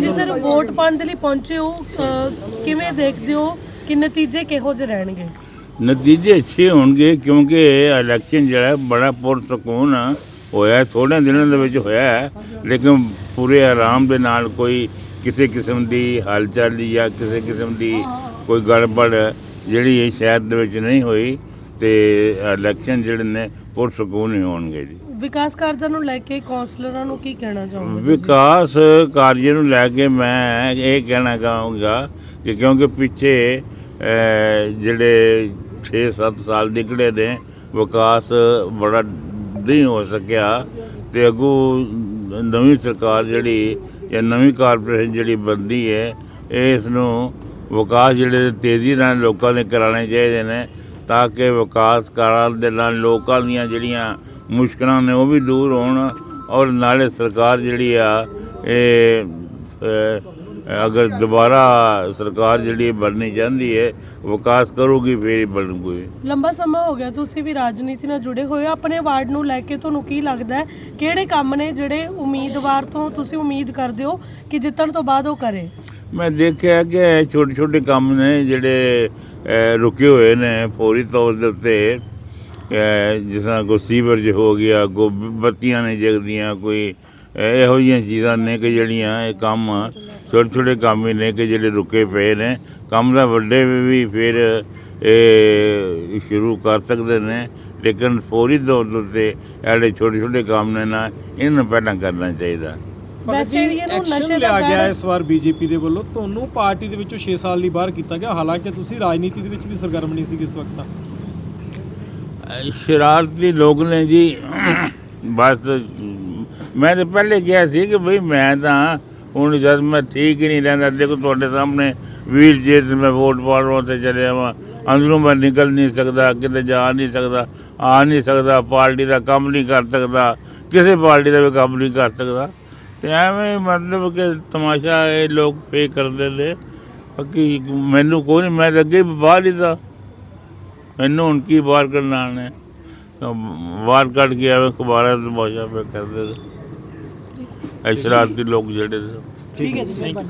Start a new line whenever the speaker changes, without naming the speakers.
ਹਾਂਜੀ sir vote ਪਾਉਣ ਦੇ ਲਈ ਪਹੁੰਚੇ ਹੋ ਅ, ਕਿਵੇਂ ਦੇਖਦੇ ਹੋ ਕਿ ਨਤੀਜੇ ਕਿਹੋ ਜਿਹੇ ਰਹਿਣਗੇ?
ਨਤੀਜੇ ਅੱਛੇ ਹੋਣਗੇ ਕਿਉਂਕਿ ਇਲੈਕਸ਼ਨ ਜਿਹੜਾ ਹੈ ਬੜਾ ਪੁਰਸਕੂਨ ਹੋਇਆ ਥੋੜੇ ਦਿਨਾਂ ਦੇ ਵਿੱਚ ਹੋਇਆ ਹੈ, ਲੇਕਿਨ ਪੂਰੇ ਆਰਾਮ ਦੇ ਨਾਲ ਕੋਈ ਕਿਸੇ ਕਿਸਮ ਦੀ ਹਲਚਲ ਜਾਂ ਕਿਸੇ ਕਿਸਮ ਦੀ ਕੋਈ ਗੜਬੜ ਜਿਹੜੀ ਇਹ ਸ਼ਹਿਰ ਦੇ ਵਿੱਚ ਨਹੀਂ ਹੋਈ ਤੇ ਇਲੈਕਸ਼ਨ ਜਿਹੜੇ ਨੇ ਪੁਰਸਕੂਨ ਹੀ ਹੋਣਗੇ ਜੀ।
ਵਿਕਾਸ ਕਾਰਜਾਂ ਨੂੰ ਲੈ ਕੇ ਕੌਂਸਲਰਾਂ ਨੂੰ ਕੀ ਕਹਿਣਾ ਚਾਹੋਗੇ
ਵਿਕਾਸ ਕਾਰਜ ਨੂੰ ਲੈ ਕੇ ਮੈਂ ਇਹ ਕਹਿਣਾ ਚਾਹੂੰਗਾ ਕਿ ਕਿਉਂਕਿ ਪਿੱਛੇ ਅਹ, ਜਿਹੜੇ 6-7 ਸਾਲ ਨਿਕਲੇ ਨੇ ਵਿਕਾਸ ਬੜਾ ਨਹੀਂ ਹੋ ਸਕਿਆ ਤੇ ਅੱਗੋਂ ਨਵੀਂ ਸਰਕਾਰ ਜਿਹੜੀ ਜਾਂ ਨਵੀਂ ਕਾਰਪੋਰੇਸ਼ਨ ਜਿਹੜੀ ਬਣਦੀ ਹੈ ਇਸ ਨੂੰ ਵਿਕਾਸ ਜਿਹੜੇ ਤੇਜ਼ੀ ਨਾਲ ਲੋਕਾਂ ਦੇ ਕਰਾਉਣੇ ਚਾਹੀਦੇ ਨੇ ਤਾਂ ਕਿ ਵਿਕਾਸ ਕਰਨ ਦੇ ਨਾਲ ਲੋਕਾਂ ਦੀਆਂ ਜਿਹੜੀਆਂ ਮੁਸ਼ਕਲਾਂ ਨੇ ਉਹ ਵੀ ਦੂਰ ਹੋਣ ਔਰ ਨਾਲੇ ਸਰਕਾਰ ਜਿਹੜੀ ਆ ਇਹ ਅਗਰ ਦੁਬਾਰਾ ਸਰਕਾਰ ਜਿਹੜੀ ਬਣਨੀ ਚਾਹੁੰਦੀ ਹੈ ਵਿਕਾਸ ਕਰੂਗੀ ਫੇਰ ਬਣੂਗੀ।
ਲੰਬਾ ਸਮਾਂ ਹੋ ਗਿਆ ਤੁਸੀਂ ਵੀ ਰਾਜਨੀਤੀ ਨਾਲ ਜੁੜੇ ਹੋਏ ਹੋ। ਆਪਣੇ ਵਾਰਡ ਨੂੰ ਲੈ ਕੇ ਤੁਹਾਨੂੰ ਕੀ ਲੱਗਦਾ ਹੈ? ਕਿਹੜੇ ਕੰਮ ਨੇ ਜਿਹੜੇ ਉਮੀਦਵਾਰ ਤੋਂ ਤੁਸੀਂ ਉਮੀਦ ਕਰਦੇ ਹੋ ਕਿ ਜਿੱਤਣ ਤੋਂ ਬਾਅਦ ਉਹ ਕਰੇ?
ਮੈਂ ਦੇਖਿਆ ਕਿ ਛੋਟੇ ਛੋਟੇ ਕੰਮ ਨੇ ਜਿਹੜੇ ਰੁਕੇ ਹੋਏ ਨੇ ਫੌਰੀ ਤੌਰ ਦੇ ਉੱਤੇ। ਜਿਸ ਤਰ੍ਹਾਂ ਕੋਈ ਸੀਵਰਜ ਹੋ ਗਿਆ ਕੋਈ ਬੱਤੀਆਂ ਨੇ ਜਗਦੀਆਂ, ਕੋਈ ਇਹੋ ਜਿਹੀਆਂ ਚੀਜ਼ਾਂ ਨੇ ਕਿ ਜਿਹੜੀਆਂ ਇਹ ਕੰਮ ਛੋਟੇ ਛੋਟੇ ਕੰਮ ਹੀ ਨੇ ਕਿ ਜਿਹੜੇ ਰੁਕੇ ਪਏ ਨੇ। ਕੰਮ ਦਾ ਵੱਡੇ ਵੀ ਫਿਰ ਇਹ ਸ਼ੁਰੂ ਕਰ ਸਕਦੇ ਨੇ, ਲੇਕਿਨ ਫੌਰੀ ਤੌਰ ਦੇ ਉੱਤੇ ਜਿਹੜੇ ਛੋਟੇ ਛੋਟੇ ਕੰਮ ਨੇ ਨਾ, ਇਹਨਾਂ ਨੂੰ ਪਹਿਲਾਂ ਕਰਨਾ ਚਾਹੀਦਾ।
ਵੈਸਟ ਏਰੀਆ ਨੂੰ
ਐਕਸ਼ਨ
ਨਸ਼ੇ ਦਾ
ਲਿਆ ਗਿਆ
ਕਹਿਰ
ਇਸ ਵਾਰ ਬੀਜੇਪੀ ਦੇ ਵੱਲੋਂ। ਤੁਹਾਨੂੰ ਪਾਰਟੀ ਦੇ ਵਿੱਚੋਂ 6 ਸਾਲ ਲਈ ਬਾਹਰ ਕੀਤਾ ਗਿਆ। ਹਾਲਾਂਕਿ ਤੁਸੀਂ ਰਾਜਨੀਤੀ ਦੇ ਵਿੱਚ ਵੀ ਸਰਗਰਮ ਨਹੀਂ ਸੀ ਇਸ ਵਕਤ
ਸ਼ਰਾਰਤੀ ਲੋਕ ਨੇ ਜੀ। ਬਸ ਮੈਂ ਤਾਂ ਪਹਿਲੇ ਕਿਹਾ ਸੀ ਕਿ ਭਈ ਮੈਂ ਤਾਂ ਹੁਣ ਜਦ ਮੈਂ ਠੀਕ ਹੀ ਨਹੀਂ ਰਹਿੰਦਾ ਦੇਖੋ ਤੁਹਾਡੇ ਸਾਹਮਣੇ ਵੀਰ ਜੀ ਤੇ ਮੈਂ ਵੋਟ ਪਾਉਣ ਤੇ ਚਲਿਆ ਵਾਂ। ਅੰਦਰੋਂ ਮੈਂ ਨਿਕਲ ਨਹੀਂ ਸਕਦਾ ਕਿਤੇ ਜਾ ਨਹੀਂ ਸਕਦਾ ਆ ਨਹੀਂ ਸਕਦਾ ਪਾਰਟੀ ਦਾ ਕੰਮ ਨਹੀਂ ਕਰ ਸਕਦਾ ਕਿਸੇ ਪਾਰਟੀ ਦਾ ਵੀ ਕੰਮ ਨਹੀਂ ਕਰ ਸਕਦਾ। ਤੇ ਐਵੇਂ ਮਤਲਬ ਕਿ ਤਮਾਸ਼ਾ ਇਹ ਲੋਕ ਪੇ ਕਰਦੇ ਨੇ। ਬਾਕੀ ਮੈਨੂੰ ਕੋਈ ਨਹੀਂ ਮੈਂ ਤਾਂ ਅੱਗੇ ਵੀ ਬਾਹਰ ਹੀ ਦਾ ਮੈਨੂੰ ਹੁਣ ਕੀ ਬਾਹਰ ਕਰਨਾ ਨੇ ਬਾਹਰ ਕੱਢ ਕੇ ਆਵੇ ਖਬਾਰਾਂ ਤਮਾਸ਼ਾ ਪੇ ਕਰਦੇ ਨੇ। ਇਹ ਸ਼ਰਾਰਤੀ ਲੋਕ ਜਿਹੜੇ ਨੇ।
ਠੀਕ ਹੈ ਜੀ, ਮਿਹਰਬਾਨੀ।